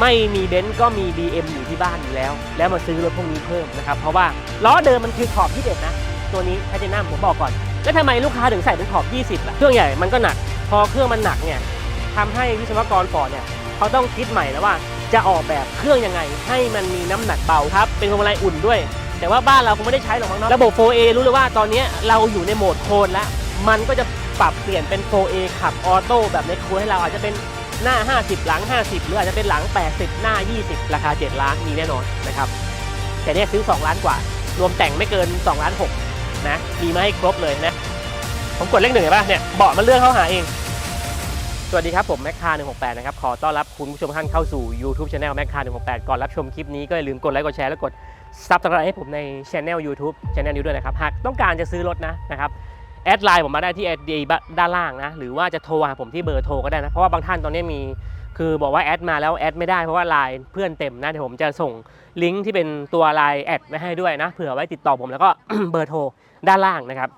ไม่มีเบนซ์ก็มี BM อยู่ที่บ้านอยู่แล้ว แล้วมาซื้อรถพวกนี้เพิ่มนะครับ เพราะว่าล้อเดิมมันคือขอบที่เด็ดนะ ตัวนี้ไทเทนัมผมบอกก่อน แล้วทำไมลูกค้าถึงใส่เป็นขอบ 20ล่ะเครื่องใหญ่มันก็หนัก พอเครื่องมันหนักเนี่ยทำให้วิศวกรฟอร์ดเนี่ยเขาต้องคิดใหม่แล้วว่าจะออกแบบเครื่องยังไง ให้มันมีน้ำหนักเบาครับ เป็นพวงมาลัยอุ่นด้วย แต่ว่าบ้านเราคงไม่ได้ใช้หรอกมั้งเนาะระบบ 4A รู้เลยว่าตอนนี้เราอยู่ในโหมดโคนแล้วมันก็จะปรับเปลี่ยนเป็น 4A ขับออโต้แบบในโคนให้เราอาจจะเป็น หน้า 50 หลัง 50 หรืออาจจะเป็นหลัง 80 หน้า 20 ราคา 7 ล้านมีแน่นอนนะครับ แต่เนี่ยซื้อ 2 ล้านกว่า รวมแต่งไม่เกิน 2 ล้าน6นะ มีมาให้ครบเลยนะ ผมกดเลขหนึ่งเห็นป่ะเนี่ยเบาะมันเลื่อนเข้าหาเอง สวัสดีครับ ผมแม็กคา168 นะครับ ขอต้อนรับคุณผู้ชมท่านเข้าสู่ YouTube Channel แม็กคา168 ก่อนรับชมคลิปนี้ก็อย่าลืมกดไลค์ กดแชร์ และกด Subscribe ให้ผมใน Channel YouTube Channel นี้ด้วยนะครับ หากต้องการจะซื้อรถนะนะครับ แอดไลน์ผมมาได้ที่แอดดีด้านล่างนะ หรือว่าจะโทรหาผมที่เบอร์โทรก็ได้นะ เพราะว่าบางท่านตอนนี้มีคือบอกว่าแอดมาแล้วแอดไม่ได้เพราะว่าไลน์เพื่อนเต็มนะเดี๋ยวผมจะส่งลิงก์ที่เป็นตัวไลน์แอดไว้ให้ด้วยนะเผื่อไว้ติดต่อผมแล้วก็เบอร์โทรด้านล่างนะครับ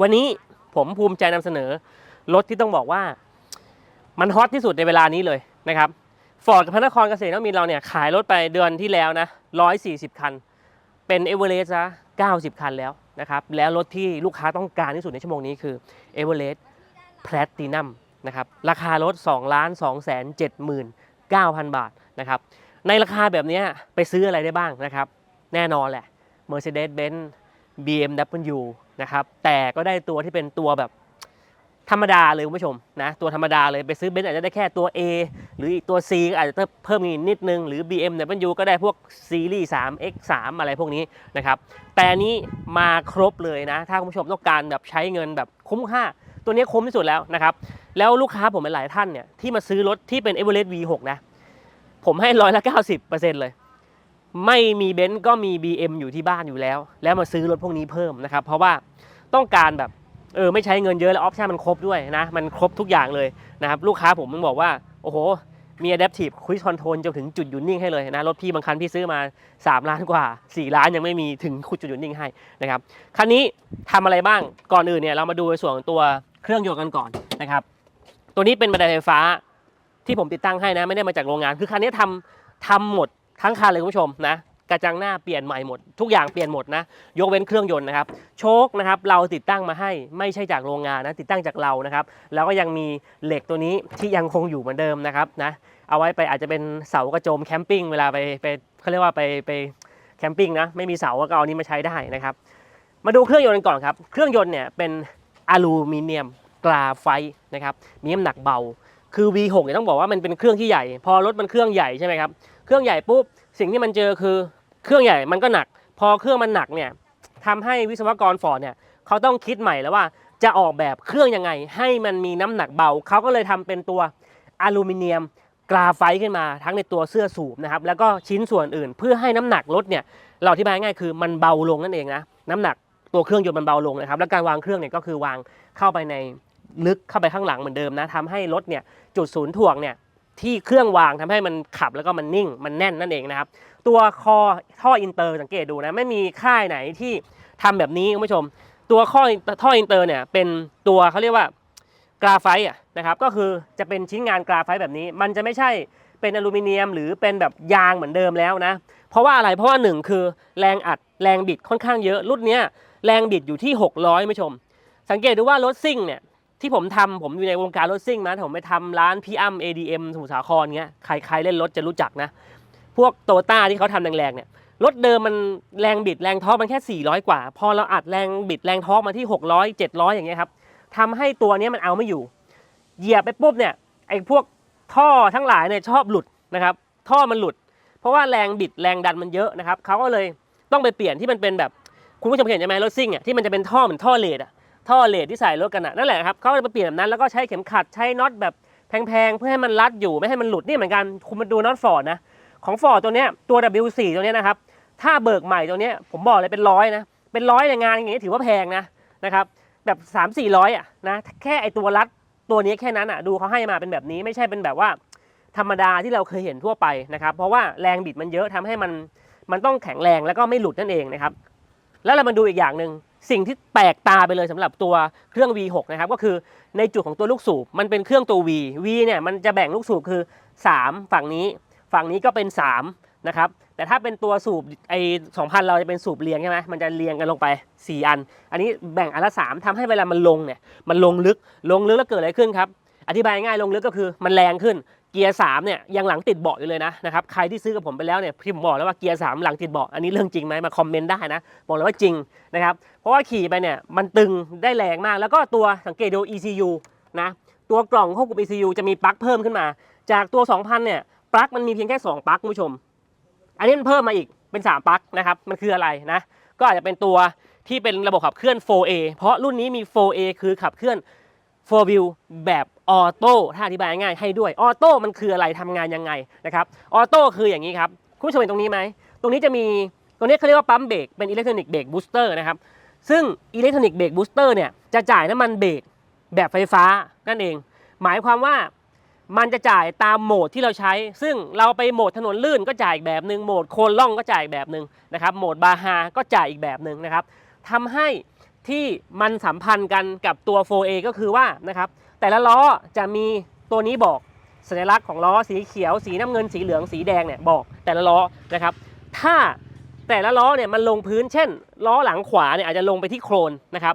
วันนี้ผมภูมิใจนำเสนอรถที่ต้องบอกว่า มันฮอตที่สุดในเวลานี้เลยนะครับฟอร์ดกับพระนครเกษตรนวมินเราเนี่ยขายรถไปเดือนที่แล้วนะ140 คัน เป็นเอเวอเรสต์นะ90 คันแล้ว นะครับแล้วรถที่ลูกค้าต้องการที่สุดในชั่วโมงนี้คือเอเวอเรสต์แพลตินัมนะครับราคารถ2ล้าน2แสน79,000 บาทนะครับในราคาแบบนี้ไปซื้ออะไรได้บ้างนะครับ แน่นอนแหละ Mercedes-Benz BMW นะครับแต่ก็ได้ตัวที่เป็นตัวแบบธรรมดาเลยคุณผู้ชมนะตัวธรรมดาเลยไปซื้อเบนซ์อาจจะได้แค่ตัว A หรืออีกตัว C ก็อาจจะเพิ่มอีกนิดนึง หรือ BMW ก็ได้พวกซีรีส์3 X3 อะไรพวกนี้นะครับ แต่นี้มาครบเลยนะ ถ้าคุณผู้ชมต้องการแบบใช้เงินแบบคุ้มค่า ตัวนี้คุ้มที่สุดแล้วนะครับ แล้วลูกค้าผมหลายท่านเนี่ยที่มาซื้อรถที่เป็น e v e r e s t V6 นะ ผมให้ร้อยละ90%เลยไม่มีเบนซ์ก็มี BM อยู่ที่บ้านอยู่แล้ว แล้วมาซื้อรถพวกนี้เพิ่มนะครับ เพราะว่าต้องการแบบเออไม่ใช้เงินเยอะแล้วออปชั่นมันครบด้วยนะ มันครบทุกอย่างเลยนะครับ ลูกค้าผมมันบอกว่า โอ้โห มี Adaptive Cruise Control จนถึงจุดหยุดนิ่งให้เลยนะรถพี่บางคันพี่ซื้อมา 3 ล้านกว่า 4 ล้านยังไม่มีถึงจุดหยุดนิ่งให้นะครับคันนี้ทำอะไรบ้างก่อนอื่นเนี่ยเรามาดูในส่วนตัวเครื่องยนต์กันก่อนนะครับตัวนี้เป็นบันไดไฟฟ้าที่ผมติดตั้งให้นะไม่ได้มาจากโรงงาน คือคันนี้ทำทำหมดทั้งคันเลยคุณผู้ชมนะ กระจังหน้าเปลี่ยนใหม่หมด ทุกอย่างเปลี่ยนหมดนะ ยกเว้นเครื่องยนต์นะครับ โชคนะครับเราติดตั้งมาให้ไม่ใช่จากโรงงานนะติดตั้งจากเรานะครับ แล้วก็ยังมีเหล็กตัวนี้ที่ยังคงอยู่เหมือนเดิมนะครับนะเอาไว้ไปอาจจะเป็นเสากระโจมแคมปิ้งเวลาไปไปเขาเรียกว่าไปไปแคมปิ้งนะไม่มีเสาก็เอานี้มาใช้ได้นะครับ มาดูเครื่องยนต์กันก่อนครับ เครื่องยนต์เนี่ยเป็นอลูมิเนียมกราไฟต์นะครับมีน้ำหนักเบาคือ V6 เนี่ยต้องบอกว่ามันเป็นเครื่องที่ใหญ่ พอรถมันเครื่องใหญ่ใช่ไหมครับ เครื่องใหญ่ปุ๊บ สิ่งที่มันเจอคือ เครื่องใหญ่มันก็หนัก พอเครื่องมันหนักเนี่ยทำให้วิศวกรฟอร์ดเนี่ยเขาต้องคิดใหม่แล้วว่าจะออกแบบเครื่องยังไง ให้มันมีน้ำหนักเบา เขาก็เลยทำเป็นตัวอลูมิเนียมกราไฟต์ขึ้นมาทั้งในตัวเสื้อสูบนะครับแล้วก็ชิ้นส่วนอื่น เพื่อให้น้ำหนักรถเนี่ยเราอธิบายง่ายคือมันเบาลงนั่นเองนะน้ำหนักตัวเครื่องยนต์มันเบาลงนะครับแล้วการวางเครื่องเนี่ยก็คือวางเข้าไปในลึกเข้าไปข้างหลังเหมือนเดิมนะทำให้รถเนี่ยจุดศูนย์ถ่วงเนี่ยที่เครื่องวางทำให้มันขับแล้วก็มันนิ่งมันแน่นนั่นเองนะครับ ตัวคอท่ออินเตอร์สังเกตดูนะไม่มีค่ายไหนที่ทำแบบนี้คุณผู้ชม ตัวข้อท่ออินเตอร์เนี่ยเป็นตัวเขาเรียกว่ากราไฟต์อะนะครับก็คือจะเป็นชิ้นงานกราไฟต์แบบนี้ มันจะไม่ใช่เป็นอลูมิเนียม หรือเป็นแบบยางเหมือนเดิมแล้วนะ เพราะว่าอะไรเพราะว่าหนึ่งคือแรงอัดแรงบิดค่อนข้างเยอะรุ่นนี้แรงบิดอยู่ที่ 600คุณผู้ชม สังเกตดูว่ารถซิ่งเนี่ยที่ผมทำผมอยู่ในวงการรถซิ่งมาผมไปทำร้านพี่อ้ำ ADM สมุทรสาครเงี้ยใครใครเล่นรถจะรู้จักนะ พวกโตต้าที่เขาทำแรงๆเนี่ยรถเดิมมันแรงบิดแรงท้อมันแค่ 400 กว่า พอเราอัดแรงบิดแรงท้อมาที่ 600 700 อย่างเงี้ยครับทำให้ตัวนี้มันเอาไม่อยู่ เหยียบไปปุ๊บเนี่ยไอ้พวกท่อทั้งหลายเนี่ยชอบหลุดนะครับท่อมันหลุด เพราะว่าแรงบิดแรงดันมันเยอะนะครับเขาก็เลยต้องไปเปลี่ยนที่มันเป็นแบบคุณผู้ชมเห็นใช่ไหมรถซิ่งอะที่มันจะเป็นท่อเหมือนท่อเลดอะท่อเลดที่ใส่รถกันอะนั่นแหละครับเขาเลยไปเปลี่ยนแบบนั้นแล้วก็ใช้เข็มขัดใช้น็อตแบบแพงๆเพื่อให้มันรัดอยู่ไม่ให้มันหลุดนี่เหมือนกันคุณมาดูน็อตฟอร์ดนะ ของฟอร์ดตัวเนี้ยตัว W4 ตัวเนี้ยนะครับถ้าเบิกใหม่ตัวเนี้ยผมบอกเลยเป็นร้อยนะเป็นร้อยในงานอย่างงี้ถือว่าแพงนะนะครับแบบ3 4 0 0อะนะแค่ไอตัวรัดตัวนี้แค่นั้นอะดูเขาให้มาเป็นแบบนี้ไม่ใช่เป็นแบบว่า ธรรมดาที่เราเคยเห็นทั่วไปนะครับ เพราะว่าแรงบิดมันเยอะทำให้มันมันต้องแข็งแรงแล้วก็ไม่หลุดนั่นเองนะครับ แล้วเรามาดูอีกอย่างหนึ่งสิ่งที่แปลกตาไปเลยสำหรับตัวเครื่อง V6 นะครับก็คือในจุดของตัวลูกสูบมันเป็นเครื่องตัว V V เนี่ยมันจะแบ่งลูกสูบคือ 3 ฝั่งนี้ ฝั่งนี้ก็เป็น 3 นะครับ แต่ถ้าเป็นตัวสูบไอ้2,000เราจะเป็นสูบเรียงใช่ไหมมันจะเรียงกันลงไป 4 อัน อันนี้แบ่งอันละ 3ทำให้เวลามันลงเนี่ยมันลงลึกลงลึกแล้วเกิดอะไรขึ้นครับ อธิบายง่ายลงลึกก็คือมันแรงขึ้นเกียร์3เนี่ยยังหลังติดเบาะอยู่เลยนะนะครับใครที่ซื้อกับผมไปแล้วเนี่ยพี่ผมบอกแล้วว่าเกียร์3หลังติดเบาะอันนี้เรื่องจริงไหมมาคอมเมนต์ได้นะบอกเลยว่าจริงนะครับเพราะว่าขี่ไปเนี่ยมันตึงได้แรงมาก แล้วก็ตัวสังเกตดู ECU นะตัวกล่องควบคุม ECU จะมีปลั๊กเพิ่มขึ้นมา จากตัว 2,000เนี่ย ปลั๊กมันมีเพียงแค่ 2ปลั๊กคุณผู้ชม อันนี้มันเพิ่มมาอีกเป็น 3ปลั๊กนะครับ มันคืออะไรนะ ก็อาจจะเป็นตัวที่เป็นระบบขับเคลื่อน 4A เพราะรุ่นนี้มี 4A คือขับเคลื่อน 4 wheel แบบออโต้ ถ้าอธิบายง่ายให้ด้วย ออโต้มันคืออะไรทำงานยังไงนะครับ ออโต้คืออย่างนี้ครับ คุณผู้ชมเห็นตรงนี้ไหม ตรงนี้จะมี ตรงนี้เขาเรียกว่าปั๊มเบรก เป็นอิเล็กทรอนิกส์เบรกบูสเตอร์นะครับ ซึ่งอิเล็กทรอนิกส์เบรกบูสเตอร์เนี่ย จะจ่ายน้ำมันเบรกแบบไฟฟ้านั่นเอง หมายความว่า มันจะจ่ายตามโหมดที่เราใช้ ซึ่งเราไปโหมดถนนลื่นก็จ่ายอีกแบบหนึ่งโหมดโคนล่องก็จ่ายอีกแบบหนึ่งนะครับ โหมดบาฮาก็จ่ายอีกแบบหนึ่งนะครับทำให้ที่มันสัมพันธ์กันกับตัว 4A ก็คือว่านะครับแต่ละล้อจะมีตัวนี้บอกสัญลักษณ์ของล้อสีเขียว สีน้ำเงินสีเหลืองสีแดงเนี่ยบอกแต่ละล้อนะครับ ถ้าแต่ละล้อเนี่ยมันลงพื้นเช่น ล้อหลังขวาเนี่ยอาจจะลงไปที่โครนนะครับ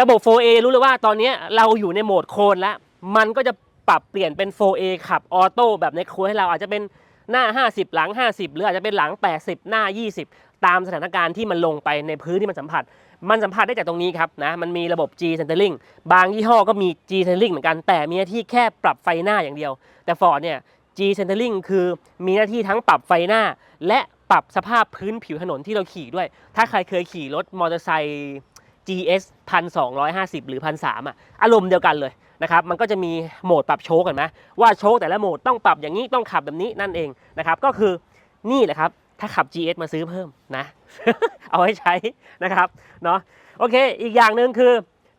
ระบบ 4A รู้เลยว่าตอนนี้เราอยู่ในโหมดโครนแล้ว มันก็จะ ปรับเปลี่ยนเป็น 4A ขับออโต้แบบในครนให้เราอาจจะเป็นหน้า 50 หลัง 50 หรืออาจจะเป็นหลัง 80 หน้า 20 ตามสถานการณ์ที่มันลงไปในพื้นที่มันสัมผัส มันสัมผัสได้จากตรงนี้ครับนะมันมีระบบ G centering บางยี่ห้อก็มี G centering เหมือนกันแต่มีหน้าที่แค่ปรับไฟหน้าอย่างเดียว แต่ Ford เนี่ย G centering คือมีหน้าที่ทั้งปรับไฟหน้า และปรับสภาพพื้นผิวถนนที่เราขี่ด้วย ถ้าใครเคยขี่รถมอเตอร์ไซค์ GS 1250 หรือ 1,300อะอารมณ์เดียวกันเลยนะครับมันก็จะมีโหมดปรับโชคกันไหมว่าโชคแต่ละโหมดต้องปรับอย่างนี้ต้องขับแบบนี้นั่นเองนะครับก็คือนี่แหละครับถ้าขับ GS มาซื้อเพิ่มนะ เอาไว้ใช้นะครับเนาะโอเค อีกอย่างหนึ่งคือ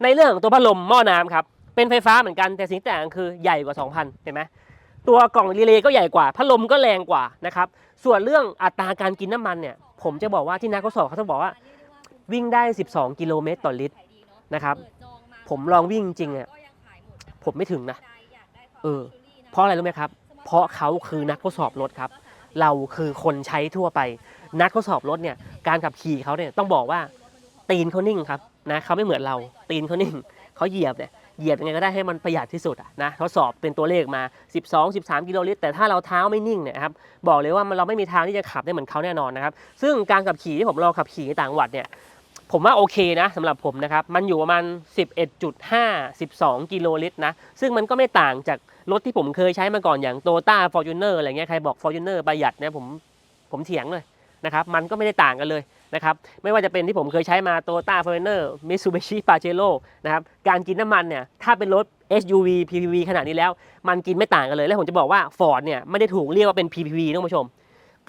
ในเรื่องของตัวพัดลมหม้อน้ำครับ เป็นไฟฟ้าเหมือนกันแต่สิ่งที่ต่างคือใหญ่กว่า 2,000 เห็นไหมตัวกล่องรีเลย์ก็ใหญ่กว่า พัดลมก็แรงกว่านะครับ ส่วนเรื่องอัตราการกินน้ำมันเนี่ย ผมจะบอกว่าที่นักทดสอบเขาต้องบอกว่า วิ่งได้ 12 กิโลเมตรต่อลิตรนะครับ ผมลองวิ่งจริงๆอะผมไม่ถึงนะ เออ เพราะอะไรรู้ไหมครับ เพราะเขาคือนักทดสอบรถครับ เราคือคนใช้ทั่วไป นักทดสอบรถเนี่ย การขับขี่เขาเนี่ยต้องบอกว่าตีนเขานิ่งครับนะเขาไม่เหมือนเรา ตีนเขานิ่งเขาเหยียบเนี่ยเหยียบยังไงก็ได้ให้มันประหยัดที่สุดอะนะทดสอบเป็นตัวเลขมา 12 13 กิโลลิตร แต่ถ้าเราเท้าไม่นิ่งเนี่ยครับบอกเลยว่ามันเราไม่มีทางที่จะขับได้เหมือนเขาแน่นอนนะครับ ซึ่งการขับขี่ที่ผมลองขับขี่ในต่างจังหวัดเนี่ย ผมว่าโอเคนะสำหรับผมนะครับ มันอยู่ประมาณ 11.5 12 กิโลลิตรนะ ซึ่งมันก็ไม่ต่างจากรถที่ผมเคยใช้มาก่อนอย่าง t o y o t a Fortuner อะไรเงี้ยใครบอก Fortuner ประหยัดเนี่ยผมผมเถียงเลยนะครับ มันก็ไม่ได้ต่างกันเลยนะครับ ไม่ว่าจะเป็นที่ผมเคยใช้มา t o y o t a Fortuner Mitsubishi Pajero นะครับ การกินน้ำมันเนี่ย ถ้าเป็นรถ SUV PPV ขนาดนี้แล้ว มันกินไม่ต่างกันเลย แล้วผมจะบอกว่า Ford เนี่ยไม่ได้ถูกเรียกว่าเป็น PPV นะคุณผู้ชม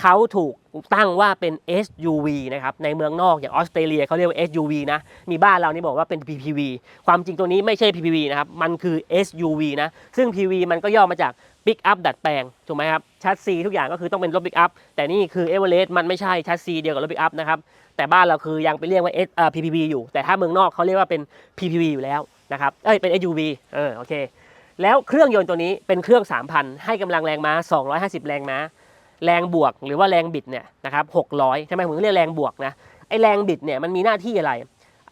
เขาถูกตั้งว่าเป็น SUV นะครับ ในเมืองนอกอย่างออสเตรเลียเขาเรียกว่า SUV นะ มีบ้านเรานี่บอกว่าเป็น PPV ความจริงตัวนี้ไม่ใช่ PPV นะครับ มันคือ SUV นะ ซึ่ง PPV มันก็ย่อมาจาก Pick Up ดัดแปลง ถูกไหมครับ ชัดซีทุกอย่างก็คือต้องเป็นรถ Pick Up แต่นี่คือ e v e r e s t มันไม่ใช่ชัดซีเดียวกับรถ Pick Up นะครับ แต่บ้านเราคือยังไปเรียกว่า S เอ่อ PPV อยู่ แต่ถ้าเมืองนอกเขาเรียกว่าเป็น PPV อยู่แล้วนะครับ เอ้ย เป็น SUV เออ โอเค แล้วเครื่องยนต์ตัวนี้เป็นเครื่อง 3,000 ให้กำลังแรงม้า 250 แรงม้า แรงบวกหรือว่าแรงบิดเนี่ยนะครับ600ทำไมผมถึงเรียกแรงบวกนะไอแรงบิดเนี่ยมันมีหน้าที่อะไร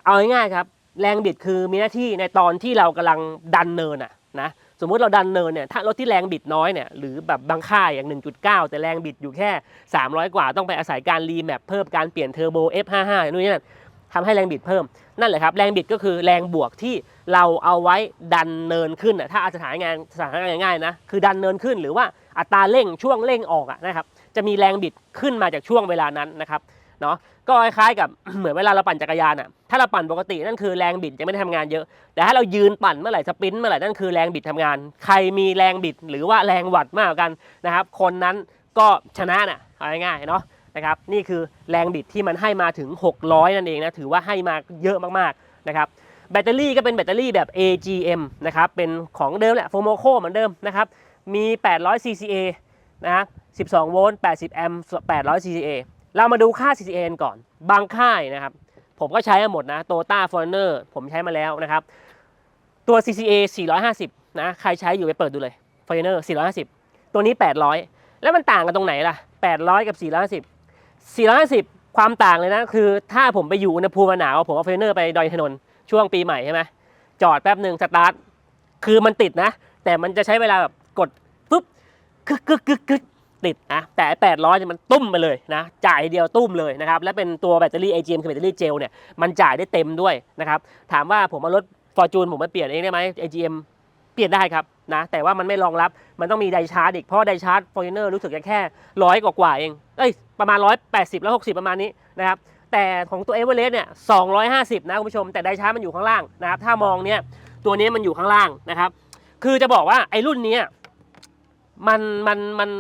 เอาง่ายๆครับแรงบิดคือมีหน้าที่ในตอนที่เรากำลังดันเนินอะนะสมมุติเราดันเนินเนี่ยถ้ารถที่แรงบิดน้อยเนี่ยหรือแบบบางค่ายอย่าง 1.9 แต่แรงบิดอยู่แค่ 300 กว่าต้องไปอาศัยการรีแมปเพิ่มการเปลี่ยนเทอร์โบ F55 นู่นนี่นั่นทำให้แรงบิดเพิ่มนั่นแหละครับแรงบิดก็คือแรงบวกที่เราเอาไว้ดันเนินขึ้นอะถ้าอาจจะถานงานสถานการณ์ง่ายๆนะคือดันเนินขึ้นหรือว่า อัตราเร่งช่วงเร่งออกอะนะครับจะมีแรงบิดขึ้นมาจากช่วงเวลานั้นนะครับเนาะก็คล้ายๆกับเหมือนเวลาเราปั่นจักรยานอะถ้าเราปั่นปกตินั่นคือแรงบิดจะไม่ได้ทำงานเยอะ แต่ถ้าเรายืนปั่นเมื่อไหร่สปรินต์เมื่อไหร่นั่นคือแรงบิดทำงาน ใครมีแรงบิดหรือว่าแรงวัดมากกว่ากันนะครับ คนนั้นก็ชนะน่ะเอาง่ายๆเนาะนะครับนี่คือแรงบิดที่มันให้มาถึง 600 นั่นเองนะถือว่าให้มาเยอะมากๆนะครับแบตเตอรี่ก็เป็นแบตเตอรี่แบบ AGM นะครับเป็นของเดิมแหละโฟโมโคเหมือนเดิมนะครับ มี 800 CCA นะครับ12 โวลต์ 80 แอมป์ 800 CCA เรามาดูค่า CCA กันก่อน บางค่ายนะครับ ผมก็ใช้มาหมดนะโตต้าฟอร์เนอร์ผมใช้มาแล้วนะครับ ตัว CCA 450 นะ ใครใช้อยู่ไปเปิดดูเลย f o r e i g n e r 450 ตัวนี้ 800 แล้วมันต่างกันตรงไหนล่ะ 800 กับ 450 450 ความต่างเลยนะ คือถ้าผมไปอยู่อุณหภูมิหนาว ผมเอาเฟรนเนอร์ไปดอยถนนช่วงปีใหม่ใช่ไหมจอดแป๊บหนึ่งสตาร์ทคือมันติดนะ แต่มันจะใช้เวลาแบบ กดปุ๊บกึกกึกกึกกึกติดนะแต่ 800เนี่ยมันตุ้มไปเลยนะจ่ายเดียวตุ้มเลยนะครับและเป็นตัวแบตเตอรี่ AGM คือแบตเตอรี่เจลเนี่ยมันจ่ายได้เต็มด้วยนะครับถามว่าผมเอารถฟอร์จูนผมมาเปลี่ยนเองได้ไหม AGM เปลี่ยนได้ครับนะแต่ว่ามันไม่รองรับมันต้องมีไดชาร์จอีกเพราะไดชาร์จฟอร์จูเนอร์รู้สึกจะแค่ร้อยกว่าๆเองเอ้ยประมาณ 180 แล้ว 60 ประมาณนี้นะครับแต่ของตัวเอเวอเรสต์เนี่ย250 นะคุณผู้ชม แต่ไดชาร์จมันอยู่ข้างล่างนะครับถ้ามองเนี่ยตัวนี้มันอยู่ข้างล่างนะครับคือจะบอกว่าไอ้รุ่นนี้ มันมันมัน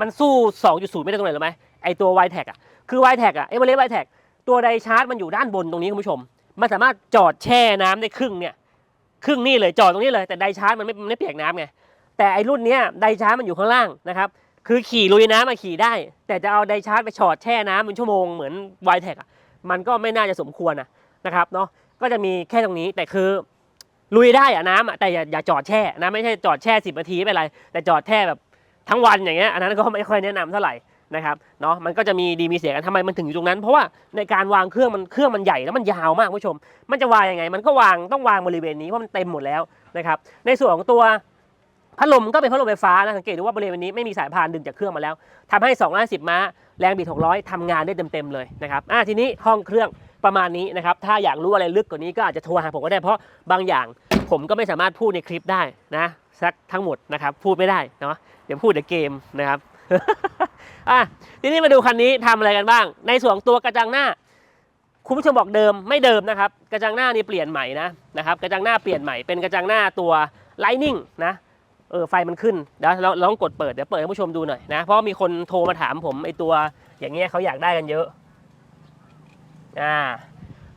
มันสู้ 2.0 ไม่ได้ตรงไหนหรือไหมไอตัว y t e c อะคือ y t e c อะเอเวอเรสต์ y t e c ตัวไดชาร์จมันอยู่ด้านบนตรงนี้คุณผู้ชม มันสามารถจอดแช่น้ำได้ครึ่งเนี่ยครึ่งนี่เลยจอดตรงนี้เลยแต่ไดชาร์จมันไม่มันไม่เปียกน้ำไงแต่ไอรุ่นเนี้ยไดชาร์จมันอยู่ข้างล่างนะครับคือขี่ลุยน้ำมาขี่ได้ แต่จะเอาไดชาร์จไปชอดแช่น้ำเป็นชั่วโมงเหมือน y t e c อะมันก็ไม่น่าจะสมควรนะนะครับเนาะก็จะมีแค่ตรงนี้แต่คือ ลุยได้อะน้ำอะแต่อย่าอย่าจอดแช่นะไม่ใช่จอดแช่สิบนาทีไม่เป็นไร แต่จอดแช่แบบทั้งวันอย่างเงี้ยอันนั้นก็ไม่ค่อยแนะนำเท่าไหร่นะครับเนาะมันก็จะมีดีมีเสียกันทำไมมันถึงอยู่ตรงนั้น เพราะว่าในการวางเครื่องมันเครื่องมันใหญ่แล้วมันยาวมากผู้ชม มันจะวางยังไง มันก็วางต้องวางบริเวณนี้เพราะมันเต็มหมดแล้วนะครับในส่วนของตัวพัดลมก็เป็นพัดลมไฟฟ้านะสังเกตดูว่าบริเวณนี้ไม่มีสายพานดึงจากเครื่องมาแล้วทำให้250ม้าแรงบิด600ทำงานได้เต็มๆเลยนะครับอะทีนี้ห้องเครื่อง ประมาณนี้นะครับ ถ้าอยากรู้อะไรลึกกว่านี้ก็อาจจะโทรหาผมก็ได้เพราะบางอย่างผมก็ไม่สามารถพูดในคลิปได้นะสักทั้งหมดนะครับพูดไม่ได้เนาะเดี๋ยวพูดในเกมนะครับอะทีนี้มาดูคันนี้ทำอะไรกันบ้าง ในส่วนตัวกระจังหน้า คุณผู้ชมบอกเดิมไม่เดิมนะครับ กระจังหน้านี่เปลี่ยนใหม่นะนะครับ กระจังหน้าเปลี่ยนใหม่เป็นกระจังหน้าตัว Lightning นะเออไฟมันขึ้นเดี๋ยวเราเราต้องกดเปิดเดี๋ยวเปิดให้ผู้ชมดูหน่อยนะเพราะมีคนโทรมาถามผมไอตัวอย่างเงี้ยเขาอยากได้กันเยอะ อ่า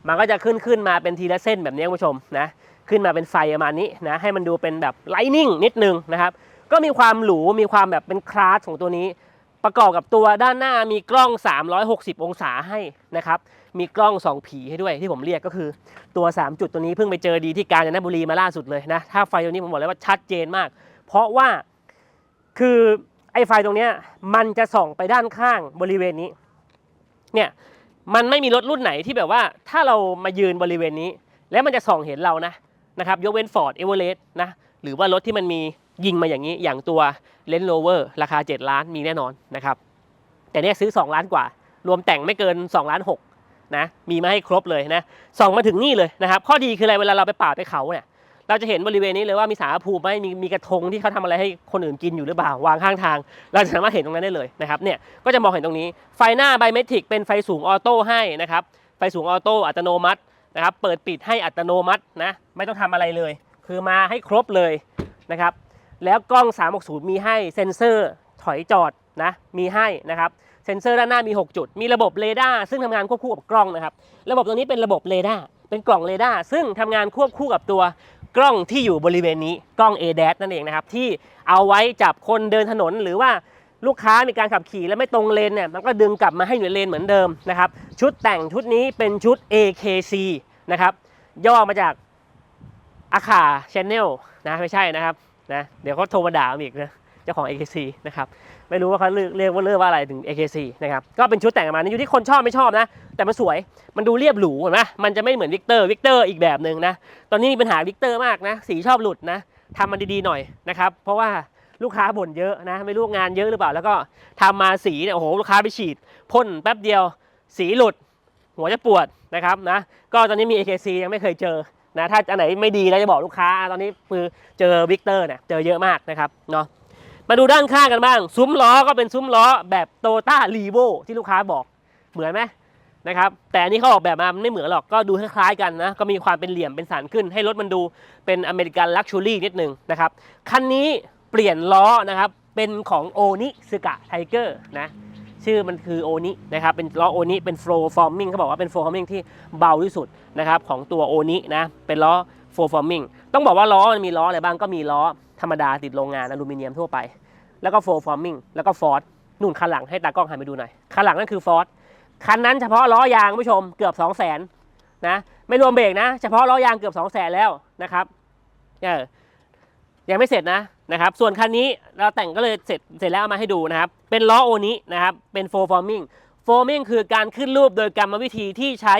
มันก็จะขึ้นขึ้นมาเป็นทีละเส้นแบบนี้คุณผู้ชมนะขึ้นมาเป็นไฟประมาณนี้นะให้มันดูเป็นแบบไลนิ่งนิดนึงนะครับ ก็มีความหรูมีความแบบเป็นคลาสของตัวนี้ ประกอบกับตัวด้านหน้ามีกล้อง 360 องศาให้นะครับมีกล้องสองผีให้ด้วยที่ผมเรียกก็คือตัว 3 จุดตัวนี้เพิ่งไปเจอดีที่กาญจนบุรีมาล่าสุดเลยนะถ้าไฟตัวนี้ผมบอกเลยว่าชัดเจนมาก เพราะว่าคือไอ้ไฟตรงนี้มันจะส่องไปด้านข้างบริเวณนี้เนี่ย มันไม่มีรถรุ่นไหนที่แบบว่าถ้าเรามายืนบริเวณนี้ แล้วมันจะส่องเห็นเรานะนะครับยกเว้น Ford e v e r e s t นะหรือว่ารถที่มันมียิงมาอย่างนี้อย่างตัว Range Rover ราคา 7 ล้านมีแน่นอนนะครับแต่เนี่ยซื้อ 2 ล้านกว่า รวมแต่งไม่เกิน 2 ล้าน6นะมีมาให้ครบเลยนะส่องมาถึงนี่เลยนะครับข้อดีคืออะไรเวลาเราไปป่าไปเขาเนี่ย เราจะเห็นบริเวณนี้เลยว่ามีสารภูมิไหมมีมีกระทงที่เขาทำอะไรให้คนอื่นกินอยู่หรือเปล่าวางข้างทาง เราจะสามารถเห็นตรงนั้นได้เลยนะครับเนี่ยก็จะมองเห็นตรงนี้ไฟหน้าไบเมทริกเป็นไฟสูงออโต้ให้นะครับไฟสูงออโต้อัตโนมัตินะครับเปิดปิดให้อัตโนมัตินะไม่ต้องทำอะไรเลย คือมาให้ครบเลยนะครับแล้วกล้อง 360 มีให้เซ็นเซอร์ถอยจอดนะมีให้นะครับเซ็นเซอร์ด้านหน้ามี 6 จุด มีระบบเรดาร์ซึ่งทำงานควบคู่กับกล้องนะครับ ระบบตัวนี้เป็นระบบเรดาร์ เป็นกล่องเรดาร์ซึ่งทำงานควบคู่กับตัว กล้องที่อยู่บริเวณนี้กล้อง ADAS นั่นเองนะครับที่เอาไว้จับคนเดินถนนหรือว่าลูกค้ามีการขับขี่แล้วไม่ตรงเลนเนี่ยมันก็ดึงกลับมาให้อยู่ในเลนเหมือนเดิมนะครับชุดแต่งชุดนี้เป็นชุด AKC นะครับย่อมาจากอาคาชแนลนะไม่ใช่นะครับนะเดี๋ยวเขาโทรมาด่าผมอีกนะเจ้าของ AKC นะครับ ไม่รู้ว่าเขาเรียกเรียกว่าเรียกว่าอะไรถึง AKC นะครับก็เป็นชุดแต่งออกมานี่อยู่ที่คนชอบไม่ชอบนะ แต่มันสวยมันดูเรียบหรูเห็นไหมมันจะไม่เหมือนวิกเตอร์วิกเตอร์อีกแบบหนึ่งนะตอนนี้มีปัญหาวิกเตอร์มากนะสีชอบหลุดนะทำมันดีๆหน่อยนะครับเพราะว่าลูกค้าบ่นเยอะนะไม่รู้งานเยอะหรือเปล่า แล้วก็ทำมาสีเนี่ยโอ้โหลูกค้าไปฉีดพ่นแป๊บเดียว สีหลุด หัวจะปวดนะครับนะก็ตอนนี้มี AKC ยังไม่เคยเจอนะถ้าอันไหนไม่ดีแล้วจะบอกลูกค้าตอนนี้คือเจอวิกเตอร์เนี่ยเจอเยอะมากนะครับเนาะ มาดูด้านข้างกันบ้าง ซุ้มล้อก็เป็นซุ้มล้อแบบโตต้ารีโวที่ลูกค้าบอกเหมือนไหมนะครับแต่อันนี้เขาออกแบบมามันไม่เหมือนหรอกก็ดูคล้ายๆกันนะก็มีความเป็นเหลี่ยมเป็นสันขึ้น ให้รถมันดูเป็นอเมริกันลักชัวรี่นิดนึงนะครับคันนี้เปลี่ยนล้อนะครับเป็นของโอนิสึกะไทเกอร์นะชื่อมันคือโอนินะครับเป็นล้อโอนิเป็นโฟล์ฟอร์มิงเขาบอกว่าเป็นโฟล์ฟอร์มิงที่เบาที่สุดนะครับของตัวโอนินะเป็นล้อโฟล์ฟอร์มิงต้องบอกว่าล้อมันมีล้ออะไรบ้างก็มีล้อ ธรรมดาติดโรงงานอลูมิเนียมทั่วไป แล้วก็โฟล์ฟอร์มิงแล้วก็ฟอร์ดนู่นคันหลังให้ตากล้องหันไปดูหน่อย คันหลังนั่นคือฟอร์ดคันนั้นเฉพาะล้อยางคุณผู้ชมเกือบ 2 0 0 0 0นนะไม่รวมเบรกนะ เฉพาะล้อยางเกือบ 2 0 0 0 0นแล้วนะครับเออยังไม่เสร็จนะนะครับ ส่วนคันนี้เราแต่งก็เลยเสร็จเสร็จแล้วามาให้ดูนะครับ เป็นล้อโอนี้นะครับ เป็นโฟร์ฟอร์มิงโฟร์มิงคือการขึ้นรูปโดยกรรมวิธีที่ใช้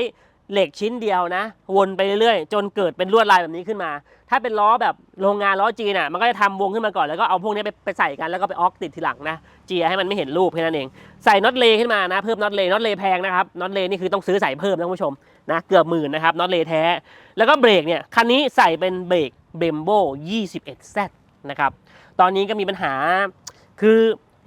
เหล็กชิ้นเดียวนะ วนไปเรื่อยๆ จนเกิดเป็นลวดลายแบบนี้ขึ้นมา ถ้าเป็นล้อแบบโรงงานล้อจีนอะมันก็จะทำวงขึ้นมาก่อนแล้วก็เอาพวกนี้ไปไปใส่กันแล้วก็ไปออกติดทีหลังนะเจียให้มันไม่เห็นรูปแค่นั้นเองใส่น็อตเลขึ้นมานะเพิ่มน็อตเลน็อตเลแพงนะครับน็อตเลนี่คือต้องซื้อใส่เพิ่มนะคุณผู้ชมนะเกือบหมื่นนะครับน็อตเลแท้ แล้วก็เบรกเนี่ยคันนี้ใส่เป็นเบรกเบมโบ 21Z นะครับตอนนี้ก็มีปัญหาคือ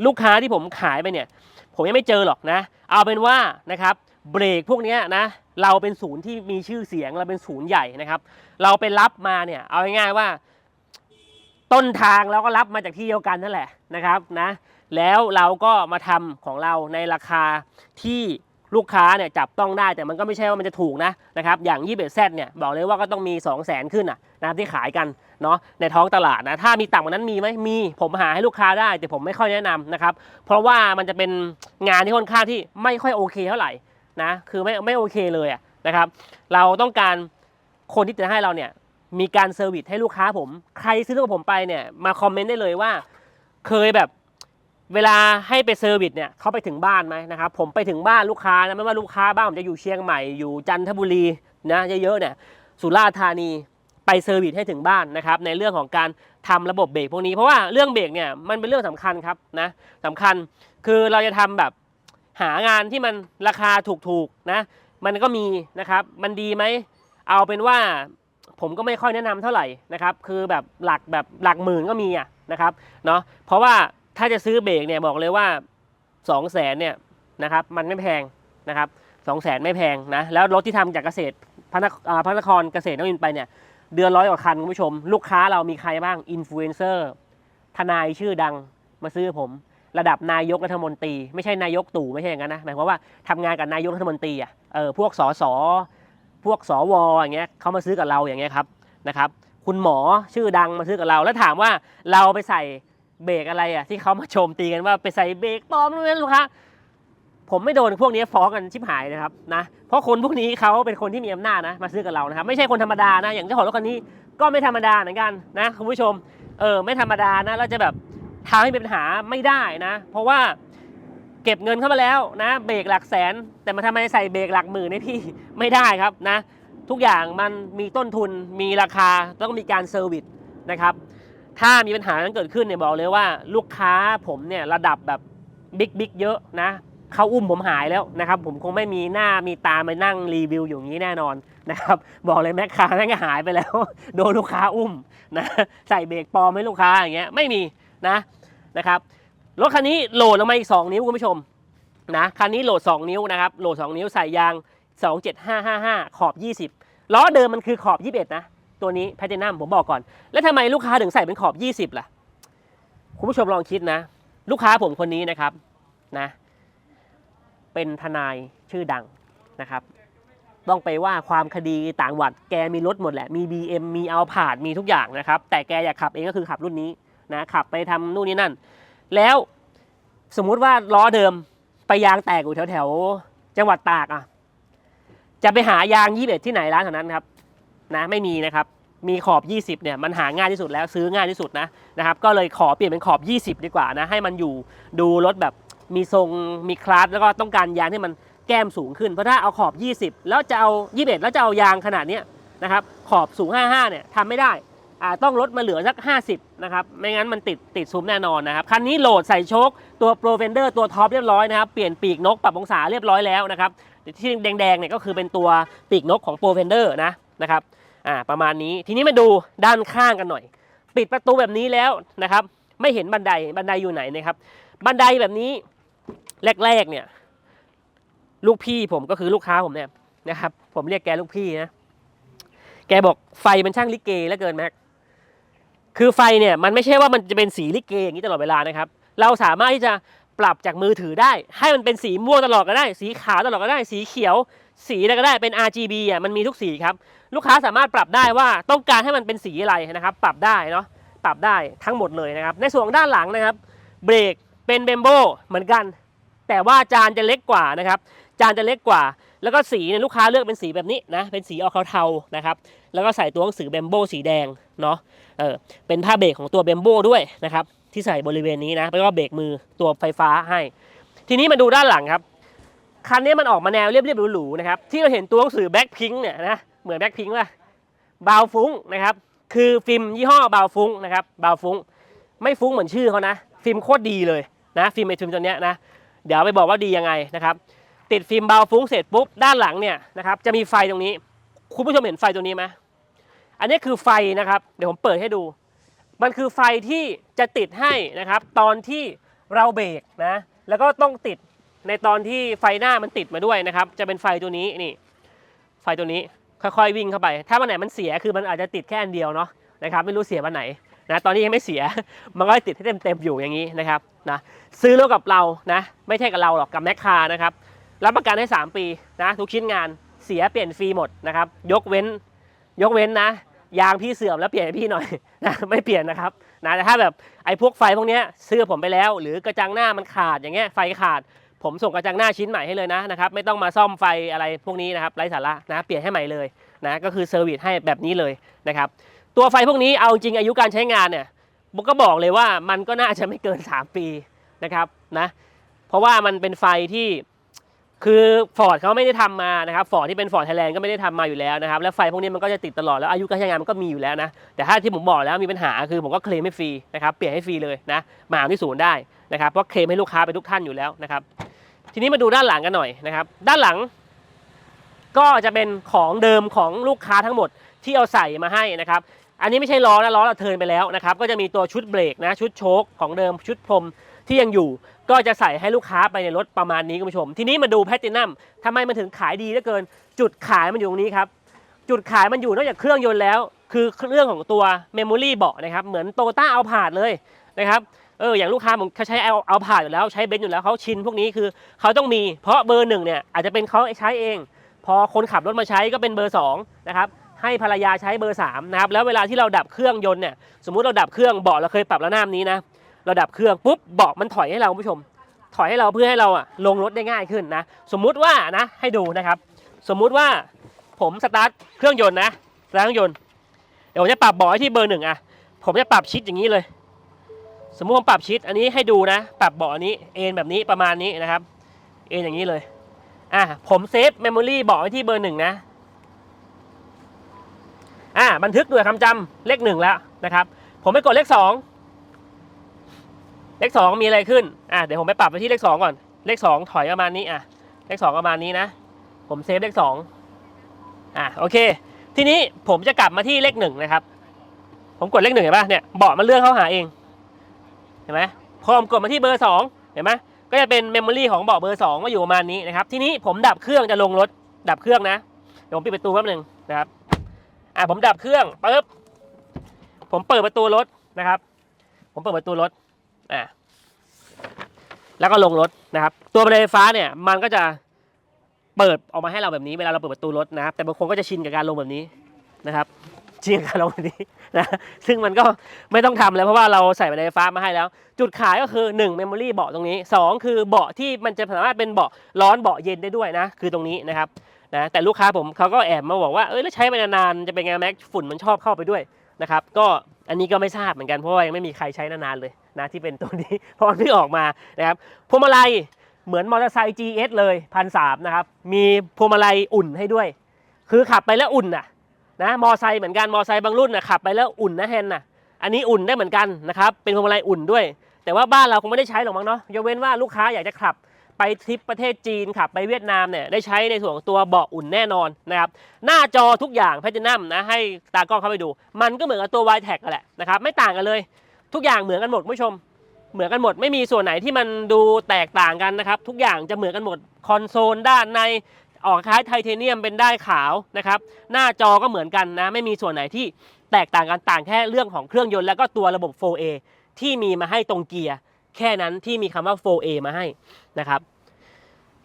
ลูกค้าที่ผมขายไปเนี่ยผมยังไม่เจอหรอกนะ เอาเป็นว่านะครับ เบรกพวกนี้นะเราเป็นศูนย์ที่มีชื่อเสียงเราเป็นศูนย์ใหญ่นะครับ เราไปรับมาเนี่ยเอาง่ายๆว่า ต้นทางเราก็รับมาจากที่เดียวกันนั่นแหละนะครับนะแล้วเราก็มาทำของเราในราคาที่ลูกค้าเนี่ยจับต้องได้แต่มันก็ไม่ใช่ว่ามันจะถูกนะนะครับอย่างยี่เบซเนี่ยบอกเลยว่าก็ต้องมี 2 0 0 0 0 0 ขึ้นอะนะที่ขายกันเนาะในท้องตลาดนะถ้ามีต่ำกว่านั้นมีไหมมีผมหาให้ลูกค้าได้ แต่ผมไม่ค่อยแนะนำนะครับเพราะว่ามันจะเป็นงานที่ค่อนข้างที่ไม่ค่อยโอเคเท่าไหร่ นะคือไม่ไม่โอเคเลยนะครับ เราต้องการคนที่จะให้เราเนี่ยมีการเซอร์วิสให้ลูกค้าผม ใครซื้อกับผมไปเนี่ยมาคอมเมนต์ได้เลยว่า เคยแบบเวลาให้ไปเซอร์วิสเนี่ยเขาไปถึงบ้านไหมนะครับผมไปถึงบ้านลูกค้านะไม่ว่าลูกค้าบ้านผมจะอยู่เชียงใหม่อยู่จันทบุรีนะเยอะๆเนี่ยสุราษฎร์ธานีไปเซอร์วิสให้ถึงบ้านนะครับในเรื่องของการทำระบบเบรกพวกนี้เพราะว่าเรื่องเบรกเนี่ยมันเป็นเรื่องสำคัญครับนะสำคัญคือเราจะทำแบบ หางานที่มันราคาถูกๆนะ มันก็มีนะครับ มันดีไหม เอาเป็นว่าผมก็ไม่ค่อยแนะนำเท่าไหร่นะครับ คือแบบหลักแบบหลักหมื่นก็มีอะนะครับเนาะ เพราะว่าถ้าจะซื้อเบรกเนี่ยบอกเลยว่า2 0 0แสนเนี่ยนะครับมันไม่แพงนะครับสองแสนไม่แพงนะแล้วรถที่ทำจากเกษตรพระนครพระนครเกษตรนวมินไปเนี่ยเดือนร้อยกว่าคันคุณผู้ชม ลูกค้าเรามีใครบ้างอินฟลูเอนเซอร์ทนายชื่อดังมาซื้อผม ระดับนายกรัฐมนตรี ไม่ใช่นายกตู่ไม่ใช่อย่างนั้นนะหมายความว่าทำงานกับนายกรัฐมนตรีอะเออพวกสสพวกสวอย่างเงี้ยเขามาซื้อกับเราอย่างเงี้ยครับนะครับคุณหมอชื่อดังมาซื้อกับเรา แล้วถามว่าเราไปใส่เบรกอะไรอะที่เขามาโจมตีกันว่าไปใส่เบรกปลอมนู่นนั่นลูกค้าผมไม่โดนพวกนี้ฟ้องกันชิบหายนะครับนะเพราะคนพวกนี้เขาเป็นคนที่มีอำนาจนะมาซื้อกับเรานะครับไม่ใช่คนธรรมดานะอย่างเจ้าของรถคันนี้ก็ไม่ธรรมดาเหมือนกันนะคุณผู้ชมเออไม่ธรรมดานะเราจะแบบ ทำให้เป็นปัญหาไม่ได้นะ เพราะว่าเก็บเงินเข้ามาแล้วนะเบรกหลักแสน แต่มาทำไมใส่เบรกหลักหมื่นให้พี่ไม่ได้ครับนะ ทุกอย่างมันมีต้นทุนมีราคาต้องมีการเซอร์วิสนะครับ ถ้ามีปัญหานั้นเกิดขึ้นเนี่ยบอกเลยว่าลูกค้าผมเนี่ยระดับแบบบิ๊กบิ๊กเยอะนะเขาอุ้มผมหายแล้วนะครับ ผมคงไม่มีหน้ามีตามานั่งรีวิวอยู่อย่างนี้แน่นอนนะครับ บอกเลยแม่ค้าแม่งหายไปแล้ว โดนลูกค้าอุ้มนะใส่เบรกปลอมให้ลูกค้าอย่างเงี้ยไม่มี นะนะครับรถคันนี้โหลดลงมาอีก 2 นิ้วคุณผู้ชมนะคันนี้โหลด 2 นิ้วนะครับโหลด 2 นิ้วใส่ยาง 27555 ขอบ 20 ล้อเดิมมันคือขอบ 21 นะ ตัวนี้แพทเทนัมผมบอกก่อน แล้วทำไมลูกค้าถึงใส่เป็นขอบ 20 ล่ะ คุณผู้ชมลองคิดนะ ลูกค้าผมคนนี้นะครับนะเป็นทนายชื่อดังนะครับ ต้องไปว่าความคดีต่างจังหวัดแกมีรถหมดแหละ มี BM มีเอาผาดมีทุกอย่างนะครับ แต่แกอยากขับเองก็คือขับรุ่นนี้ นะขับไปทำนู่นนี่นั่น แล้วสมมุติว่าล้อเดิมไปยางแตกอยู่แถวๆจังหวัดตากอะจะไปหายางยี่สิบที่ไหนร้านแถวนั้นครับนะไม่มีนะครับมีขอบ 20เนี่ยมันหาง่ายที่สุดแล้วซื้อง่ายที่สุดนะนะครับก็เลยขอเปลี่ยนเป็นขอบ 20 ดีกว่านะให้มันอยู่ดูรถแบบมีทรงมีคลาสแล้วก็ต้องการยางที่มันแก้มสูงขึ้นเพราะถ้าเอาขอบ 20 แล้วจะเอา 21 แล้วจะเอายางขนาดนี้นะครับขอบสูง 55เนี่ยทำไม่ได้ ต้องลดมาเหลือสัก 50 นะครับ ไม่งั้นมันติดติดซุ้มแน่นอนนะครับ คันนี้โหลดใส่โชคตัวโปรเฟนเดอร์ตัวท็อปเรียบร้อยนะครับ เปลี่ยนปีกนกปรับองศาเรียบร้อยแล้วนะครับ ที่แดงๆเนี่ยก็คือเป็นตัวปีกนกของโปรเฟนเดอร์นะนะครับอ่าประมาณนี้ทีนี้มาดูด้านข้างกันหน่อย ปิดประตูแบบนี้แล้วนะครับ ไม่เห็นบันไดบันไดอยู่ไหนนะครับ บันไดแบบนี้แรกๆเนี่ยลูกพี่ผมก็คือลูกค้าผมเนี่ยนะครับ ผมเรียกแกลูกพี่นะแกบอกไฟมันช่างลิเกแล้วเกินแม็ก คือไฟเนี่ยมันไม่ใช่ว่ามันจะเป็นสีลิเกอย่างนี้ตลอดเวลานะครับ เราสามารถที่จะปรับจากมือถือได้ ให้มันเป็นสีม่วงตลอดก็ได้ สีขาวตลอดก็ได้ สีเขียว สีอะไรก็ได้เป็น RGB อะมันมีทุกสีครับ ลูกค้าสามารถปรับได้ว่าต้องการให้มันเป็นสีอะไรนะครับ ปรับได้เนาะปรับได้ทั้งหมดเลยนะครับ ในส่วนด้านหลังนะครับ เบรกเป็นเบมโบเหมือนกัน แต่ว่าจานจะเล็กกว่านะครับ จานจะเล็กกว่า แล้วก็สีเนี่ยลูกค้าเลือกเป็นสีแบบนี้นะเป็นสีออกเทาๆนะครับแล้วก็ใส่ตัวหนังสือเบมโบสีแดงเนาะเออเป็นผ้าเบรกของตัวเบมโบด้วยนะครับที่ใส่บริเวณนี้นะแล้วก็เบรกมือตัวไฟฟ้าให้ ทีนี้มาดูด้านหลังครับคันนี้มันออกมาแนวเรียบๆหรูๆนะครับที่เราเห็นตัวหนังสือแบ็คพิงเนี่ยนะเหมือนแบ็คพิงป่ะบาวฟุ้งนะครับคือฟิล์มยี่ห้อบาวฟุ้งนะครับบาวฟุ้งไม่ฟุ้งเหมือนชื่อเขานะ ฟิล์มโคตรดีเลยนะฟิล์มไอฟิล์มตัวเนี้ยนะเดี๋ยวไปบอกว่าดียังไงนะครับ ติดฟิล์มเบาฟุ้งเสร็จปุ๊บด้านหลังเนี่ยนะครับจะมีไฟตรงนี้ คุณผู้ชมเห็นไฟตัวนี้ไหมอันนี้คือไฟนะครับเดี๋ยวผมเปิดให้ดู มันคือไฟที่จะติดให้นะครับ ตอนที่เราเบรกนะแล้วก็ต้องติดในตอนที่ไฟหน้ามันติดมาด้วยนะครับ จะเป็นไฟตัวนี้นี่ ไฟตัวนี้ค่อยๆวิ่งเข้าไป ถ้าวันไหนมันเสียคือมันอาจจะติดแค่อันเดียวเนาะนะครับไม่รู้เสียวันไหนนะตอนนี้ยังไม่เสียมันก็ติดให้เต็มๆอยู่อย่างนี้นะครับนะซื้อรถกับเรานะไม่ใช่กับเราหรอกกับแมคคานะครับ รับประกันให้ 3 ปีนะทุกชิ้นงานเสียเปลี่ยนฟรีหมดนะครับ ยกเว้นยกเว้นนะ ยางพี่เสื่อมแล้วเปลี่ยนให้พี่หน่อยนะไม่เปลี่ยนนะครับนะแต่ถ้าแบบไอ้พวกไฟพวกเนี้ยซื้อผมไปแล้ว หรือกระจังหน้ามันขาดอย่างเงี้ยไฟขาด ผมส่งกระจังหน้าชิ้นใหม่ให้เลยนะนะครับไม่ต้องมาซ่อมไฟอะไรพวกนี้นะครับไร้สาระนะเปลี่ยนให้ใหม่เลยนะก็คือเซอร์วิสให้แบบนี้เลยนะครับตัวไฟพวกนี้เอาจริงอายุการใช้งานเนี่ยผมก็บอกเลยว่ามันก็น่าจะไม่เกิน 3 ปีนะครับนะเพราะว่ามันเป็นไฟที่ คือฟอร์ดเขาไม่ได้ทำมานะครับฟอร์ดที่เป็นฟอร์ดไทยแลนด์ก็ไม่ได้ทำมาอยู่แล้วนะครับแล้วไฟพวกนี้มันก็จะติดตลอดแล้วอายุการใช้งานมันก็มีอยู่แล้วนะแต่ถ้าที่ผมบอกแล้วมีปัญหาคือผมก็เคลมให้ฟรีนะครับเปลี่ยนให้ฟรีเลยนะมาหาที่ศูนย์ได้นะครับเพราะเคลมให้ลูกค้าไปทุกท่านอยู่แล้วนะครับทีนี้มาดูด้านหลังกันหน่อยนะครับด้านหลัง ก็จะเป็นของเดิมของลูกค้าทั้งหมดที่เอาใส่มาให้นะครับอันนี้ไม่ใช่ล้อนะล้อเราเทิร์นไปแล้วนะครับก็จะมีตัวชุดเบรกนะชุดโชคของเดิมชุดพรมที่ยังอยู่ ก็จะใส่ให้ลูกค้าไปในรถประมาณนี้คุณผู้ชม ทีนี้มาดูแพตตินัมทำไมมันถึงขายดีเหลือเกิน จุดขายมันอยู่ตรงนี้ครับ จุดขายมันอยู่นอกจากเครื่องยนต์แล้ว คือเรื่องของตัวเมมโมรี่เบาะนะครับ เหมือนโตต้าเอาผาดเลยนะครับเอออย่างลูกค้าผมเขาใช้เอาเอาผ่านอยู่แล้วใช้เบนซ์อยู่แล้วเขาชินพวกนี้คือเขาต้องมีเพราะเบอร์หนึ่งเนี่ยอาจจะเป็นเขาใช้เอง พอคนขับรถมาใช้ก็เป็นเบอร์สองนะครับให้ภรรยาใช้เบอร์สามนะครับแล้วเวลาที่เราดับเครื่องยนต์เนี่ยสมมุติเราดับเครื่องเบาะเราเคยปรับระนาบนี้นะ ราดับเครื่องปุ๊บเบาะมันถอยให้เราคุณผู้ชม ถอยให้เราเพื่อให้เราอะลงรถได้ง่ายขึ้นนะสมมุติว่านะให้ดูนะครับ สมมุติว่าผมสตาร์ทเครื่องยนต์นะสตาร์ทเครื่องยนต์เดี๋ยวผมจะปรับเบาะไว้ที่เบอร์หนึ่งอะผมจะปรับชิดอย่างนี้เลย สมมุติผมปรับชิดอันนี้ให้ดูนะ ปรับเบาะนี้เอ็นแบบนี้ประมาณนี้นะครับ เอ็นอย่างนี้เลยอะผมเซฟเมมโมรี่เบาะไว้ที่เบอร์หนึ่งนะอะบันทึกหน่วยคำจำเลขหนึ่งแล้วนะครับ ผมไปกดเลขสอง เลขสองมีอะไรขึ้น อะเดี๋ยวผมไปปรับไปที่เลขสองก่อน เลขสองถอยประมาณนี้ อะ เลขสองประมาณนี้นะ ผมเซฟเลขสองอะโอเค ทีนี้ผมจะกลับมาที่เลขหนึ่งนะครับ ผมกดเลขหนึ่งเห็นปะเนี่ยเบาะมันเลื่อนเข้าหาเอง เห็นไหมพอผมกดมาที่เบอร์2เห็นไหมก็จะเป็นเมมโมรีของเบาะเบอร์2ก็อยู่ประมาณนี้นะครับ ทีนี้ผมดับเครื่องจะลงรถ ดับเครื่องนะ เดี๋ยวผมปิดประตูแป๊บหนึ่งนะครับ อ่าผมดับเครื่องปุ๊บ ผมเปิดประตูรถนะครับ ผมเปิดประตูรถ อ่าแล้วก็ลงรถนะครับ ตัวบันไดไฟฟ้าเนี่ยมันก็จะเปิดออกมาให้เราแบบนี้เวลาเราเปิดประตูรถนะครับแต่บางคนก็จะชินกับการลงแบบนี้นะครับชินกับการลงแบบนี้นะซึ่งมันก็ไม่ต้องทำแล้วเพราะว่าเราใส่บันไดไฟฟ้ามาให้แล้ว จุดขายก็คือ1เมมโมรี่เบาะตรงนี้ 2 คือเบาะที่มันจะสามารถเป็นเบาะร้อนเบาะเย็นได้ด้วยนะคือตรงนี้นะครับนะแต่ลูกค้าผมเขาก็แอบมาบอกว่าเอ้ยแล้วใช้ไปนานๆจะเป็นไงแม็กฝุ่นมันชอบเข้าไปด้วยนะครับก็อันนี้ก็ไม่ทราบเหมือนกันเพราะว่ายังไม่มีใครใช้นานๆเลยนะที่เป็นตัวนี้พราะมันเพิ่งออกมานะครับพวงมาลัยเหมือนมอเตอร์ไซค์ GS เลยพันสามนะครับมีพวงมาลัยอุ่นให้ด้วย คือขับไปแล้วอุ่นน่ะนะมอไซค์เหมือนกันมอไซค์บางรุ่นน่ะขับไปแล้วอุ่นนะแฮนน่ะอันนี้อุ่นได้เหมือนกันนะครับเป็นพวงมาลัยอุ่นด้วย แต่ว่าบ้านเราคงไม่ได้ใช้หรอกมั้งเนาะยกเว้นว่าลูกค้าอยากจะขับไปทริปประเทศจีนขับไปเวียดนามเนี่ยได้ใช้ในส่วนของตัวเบาะอุ่นแน่นอนนะครับหน้าจอทุกอย่างแพทนัมนะให้ตากล้องเข้าไปดู มันก็เหมือนกับตัว y t แท็กแหละนะครับไม่ต่างกันเลย ทุกอย่างเหมือนกันหมดผู้ชม เหมือนกันหมดไม่มีส่วนไหนที่มันดูแตกต่างกันนะครับ ทุกอย่างจะเหมือนกันหมดคอนโซลด้านในออกคล้ายไทเทเนียมเป็นได้ายขาวนะครับหน้าจอก็เหมือนกันนะ ไม่มีส่วนไหนที่แตกต่างกันต่างแค่เรื่องของเครื่องยนต์แล้วก็ตัวระบบ 4A ที่มีมาให้ตรงเกียร์แค่นั้นที่มีคำว่า 4A มาให้นะครับ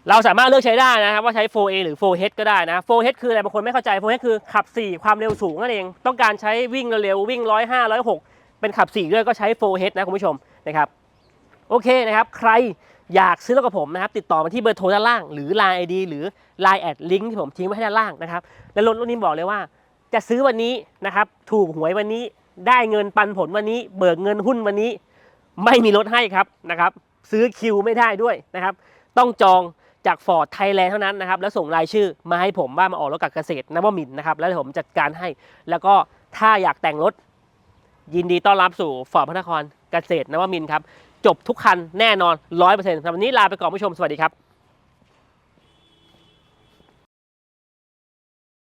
เราสามารถเลือกใช้ได้นะครับว่าใช้ 4A หรือ 4H ก็ได้นะ 4H คืออะไรบางคนไม่เข้าใจ 4H คือขับ 4 ความเร็วสูงนั่นเอง ต้องการใช้วิ่งเร็วๆวิ่ง 105 106 เป็นขับ4ด้วยก็ใช้ 4H นะคุณผู้ชมนะครับโอเคนะครับ ใครอยากซื้อรถกับผมนะครับ ติดต่อมาที่เบอร์โทรด้านล่าง หรือ Line ID หรือ Line แอดลิงก์ที่ผมทิ้งไว้ให้ด้านล่างนะครับ และรถรุ่นนี้บอกเลยว่า จะซื้อวันนี้นะครับ ถูกหวยวันนี้ ได้เงินปันผลวันนี้ เบิกเงินหุ้นวันนี้ ไม่มีรถให้ครับนะครับ ซื้อคิวไม่ได้ด้วยนะครับ ต้องจองจากฟอร์ดไทยแลนด์เท่านั้นนะครับ แล้วส่งรายชื่อมาให้ผมว่ามาออกรถกับเกษตรนวมินนะครับ แล้วผมจัดการให้ แล้วก็ถ้าอยากแต่งรถ ยินดีต้อนรับสู่ฟอร์ดพระนครเกษตรนวมินครับ จบทุกคันแน่นอน 100%สำหรับวันนี้ลาไปก่อนผู้ชม สวัสดีครับ